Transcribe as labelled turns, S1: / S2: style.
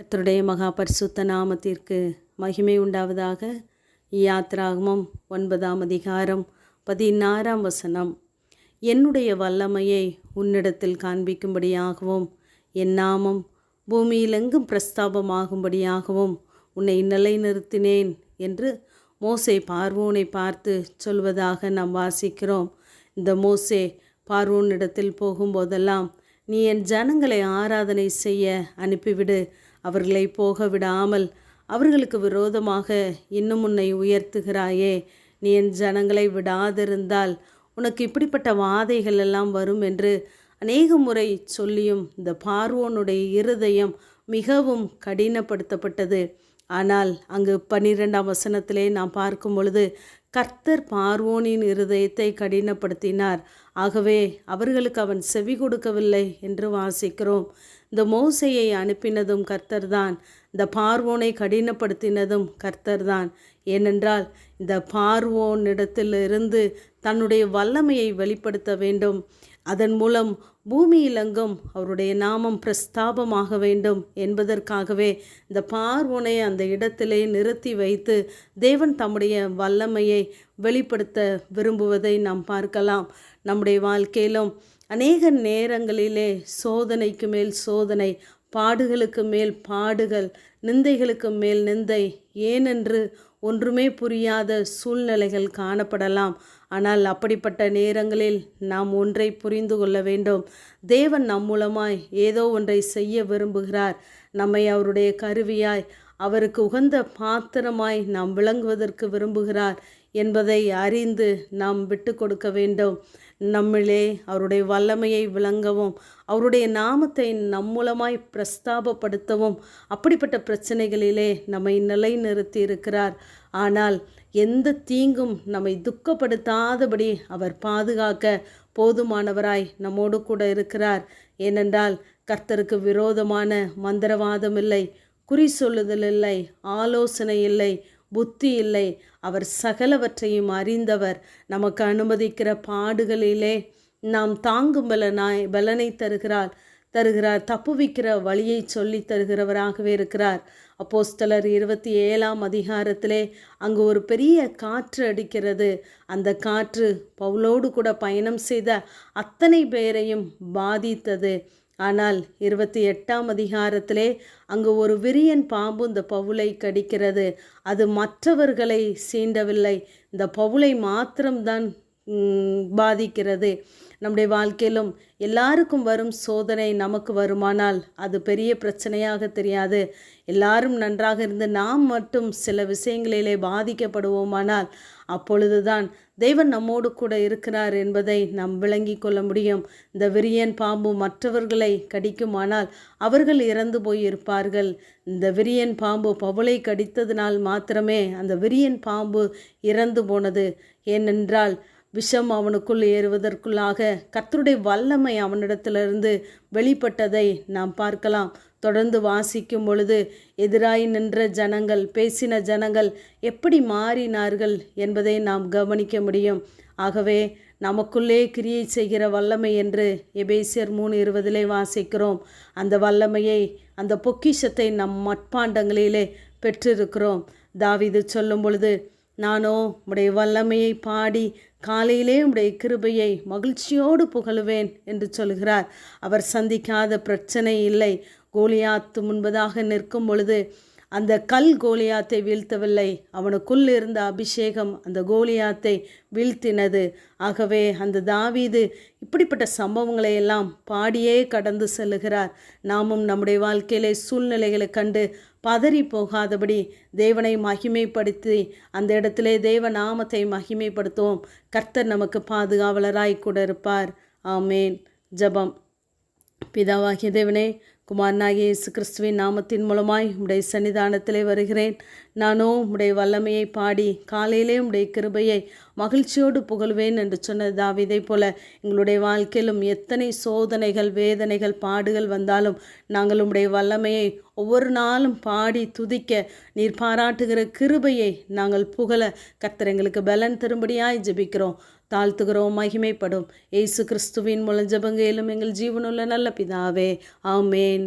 S1: கத்தருடைய மகா பரிசுத்த நாமத்திற்கு மகிமை உண்டாவதாக. யாத்ராகமம் ஒன்பதாம் அதிகாரம் பதினாறாம் வசனம். என்னுடைய வல்லமையை உன்னிடத்தில் காண்பிக்கும்படியாகவும் என் நாமம் பூமியிலெங்கும் பிரஸ்தாபமாகும்படியாகவும் உன்னை நிலைநிறுத்தினேன் என்று மோசே பார்வோனை பார்த்து சொல்வதாக நாம் வாசிக்கிறோம். இந்த மோசே பார்வோனிடத்தில் போகும்போதெல்லாம் நீ என் ஜனங்களை ஆராதனை செய்ய அனுப்பிவிடு அவர்களை போக விடாமல் அவர்களுக்கு விரோதமாக இன்னும் உன்னை உயர்த்துகிறாயே. நீ என் ஜனங்களை விடாதிருந்தால் உனக்கு இப்படிப்பட்ட வாதைகள் எல்லாம் வரும் என்று அநேக முறை சொல்லியும் இந்த பார்வோனுடைய இருதயம் மிகவும் கடினப்படுத்தப்பட்டது. ஆனால் அங்கு பன்னிரெண்டாம் வசனத்திலே நாம் பார்க்கும் பொழுது கர்த்தர் பார்வோனின் இருதயத்தை கடினப்படுத்தினார். ஆகவே அவர்களுக்கு அவன் செவி கொடுக்கவில்லை என்று வாசிக்கிறோம். இந்த மோசையை அனுப்பினதும் கர்த்தர்தான். இந்த பார்வோனை கடினப்படுத்தினதும் கர்த்தர்தான். ஏனென்றால் இந்த பார்வோனிடத்திலிருந்து தன்னுடைய வல்லமையை வெளிப்படுத்த வேண்டும். அதன் மூலம் பூமியிலெங்கும் அவருடைய நாமம் பிரஸ்தாபமாக வேண்டும் என்பதற்காகவே இந்த பார்வோனை அந்த இடத்திலே நிறுத்தி வைத்து தேவன் தம்முடைய வல்லமையை வெளிப்படுத்த விரும்புவதை நாம் பார்க்கலாம். நம்முடைய வாழ்க்கையிலும் அநேக நேரங்களிலே சோதனைக்கு மேல் சோதனை பாடுகளுக்கு மேல் பாடுகள் நிந்தைகளுக்கு மேல் நிந்தை. ஏனென்று ஒன்றுமே புரியாத சூழ்நிலைகள் காணப்படலாம். ஆனால் அப்படிப்பட்ட நேரங்களில் நாம் ஒன்றை புரிந்து கொள்ள வேண்டும். தேவன் நம் மூலமாய் ஏதோ ஒன்றை செய்ய விரும்புகிறார். நம்மை அவருடைய கருவியாய் அவருக்கு உகந்த பாத்திரமாய் நாம் விளங்குவதற்கு விரும்புகிறார் என்பதை அறிந்து நாம் விட்டு கொடுக்க வேண்டும். நம்மிலே அவருடைய வல்லமையை விளங்கவும் அவருடைய நாமத்தை நம் மூலமாய் பிரஸ்தாபப்படுத்தவும் அப்படிப்பட்ட பிரச்சனைகளிலே நம்மை நிலைநிறுத்தி இருக்கிறார். ஆனால் எந்த தீங்கும் நம்மை துக்கப்படுத்தாதபடி அவர் பாதுகாக்க போதுமானவராய் நம்மோடு கூட இருக்கிறார். ஏனென்றால் கர்த்தருக்கு விரோதமான மந்திரவாதம் இல்லை குறி சொல்லுதல் இல்லை ஆலோசனை இல்லை புத்தி இல்லை. அவர் சகலவற்றையும் அறிந்தவர். நமக்கு அனுமதிக்கிற பாடுகளிலே நாம் தாங்கும் பலனாய் பலனை தருகிறார். தருகிறார். தப்புவிக்கிற வழியை சொல்லி தருகிறவராகவே இருக்கிறார். அப்போஸ்தலர் இருபத்தி ஏழாம் அதிகாரத்திலே அங்கு ஒரு பெரிய காற்று அடிக்கிறது. அந்த காற்று பவுலோடு கூட பயணம் செய்த அத்தனை பேரையும் பாதித்தது. ஆனால் இருபத்தி எட்டாம் அதிகாரத்திலே அங்கு ஒரு விரியன் பாம்பு இந்த பவுலை கடிக்கிறது. அது மற்றவர்களை சீண்டவில்லை. இந்த பவுலை மாத்திரம்தான் பாதிக்கிறது. நம்முடைய வாழ்க்கையிலும் எல்லாருக்கும் வரும் சோதனை நமக்கு வருமானால் அது பெரிய பிரச்சனையாக தெரியாது. எல்லாரும் நன்றாக இருந்து நாம் மட்டும் சில விஷயங்களிலே பாதிக்கப்படுவோமானால் அப்பொழுதுதான் தெய்வன் நம்மோடு கூட இருக்கிறார் என்பதை நாம் விளங்கி கொள்ள முடியும். இந்த விரியன் பாம்பு மற்றவர்களை கடிக்குமானால் அவர்கள் இறந்து போயிருப்பார்கள். இந்த விரியன் பாம்பு பவுளை கடித்ததினால் மாத்திரமே அந்த விரியன் பாம்பு இறந்து போனது. ஏனென்றால் விஷம் அவனுக்குள் ஏறுவதற்குள்ளாக கர்த்தருடைய வல்லமை அவனிடத்திலிருந்து வெளிப்பட்டதை நாம் பார்க்கலாம். தொடர்ந்து வாசிக்கும் பொழுது எதிராய் நின்ற ஜனங்கள் பேசின ஜனங்கள் எப்படி மாறினார்கள் என்பதை நாம் கவனிக்க முடியும். ஆகவே நமக்குள்ளே கிரியை செய்கிற வல்லமை என்று எபேசியர் மூணு இருபதிலே வாசிக்கிறோம். அந்த வல்லமையை அந்த பொக்கிஷத்தை நம் மட்பாண்டங்களிலே பெற்றிருக்கிறோம். தாவிது சொல்லும் பொழுது நானோ உடைய வல்லமையை பாடி காலையிலே உடைய கிருபையை மகிழ்ச்சியோடு புகழுவேன் என்று சொல்கிறார். அவர் சந்திக்காத பிரச்சனை இல்லை. கோலியாத்து முன்பதாக நிற்கும் பொழுது அந்த கல் கோலியாத்தை வீழ்த்தவில்லை. அவனுக்குள் இருந்த அபிஷேகம் அந்த கோலியாத்தை வீழ்த்தினது. ஆகவே அந்த தாவீது இப்படிப்பட்ட சம்பவங்களை எல்லாம் பாடியே கடந்து செல்லுகிறார். நாமும் நம்முடைய வாழ்க்கையிலே சூழ்நிலைகளை கண்டு பதறி போகாதபடி தேவனை மகிமைப்படுத்தி அந்த இடத்திலே தேவ நாமத்தை மகிமைப்படுத்துவோம். கர்த்தர் நமக்கு பாதுகாவலராய் கூட இருப்பார். ஆமேன். ஜபம். பிதாவாகிய தேவனே குமாரனாகிய இயேசு கிறிஸ்துவின் நாமத்தின் மூலமாய் உடைய சன்னிதானத்திலே வருகிறேன். நானோ உடைய வல்லமையை பாடி காலையிலே உடைய கிருபையை மகிழ்ச்சியோடு புகழ்வேன் என்று சொன்ன தாவிதை போல எங்களுடைய வாழ்க்கையிலும் எத்தனை சோதனைகள் வேதனைகள் பாடுகள் வந்தாலும் நாங்கள் உடைய வல்லமையை ஒவ்வொரு நாளும் பாடி துதிக்க நீர் பாராட்டுகிற கிருபையை நாங்கள் புகழ கர்த்தர் எங்களுக்கு பலன் தரும்படியாய் ஜெபிக்கிறோம். தாழ்த்துகிறோம் மகிமைப்படும். ஏசு கிறிஸ்துவின் மூலம் ஜபங்கையிலும் எங்கள் ஜீவனுள்ள நல்ல பிதாவே. ஆமேன்.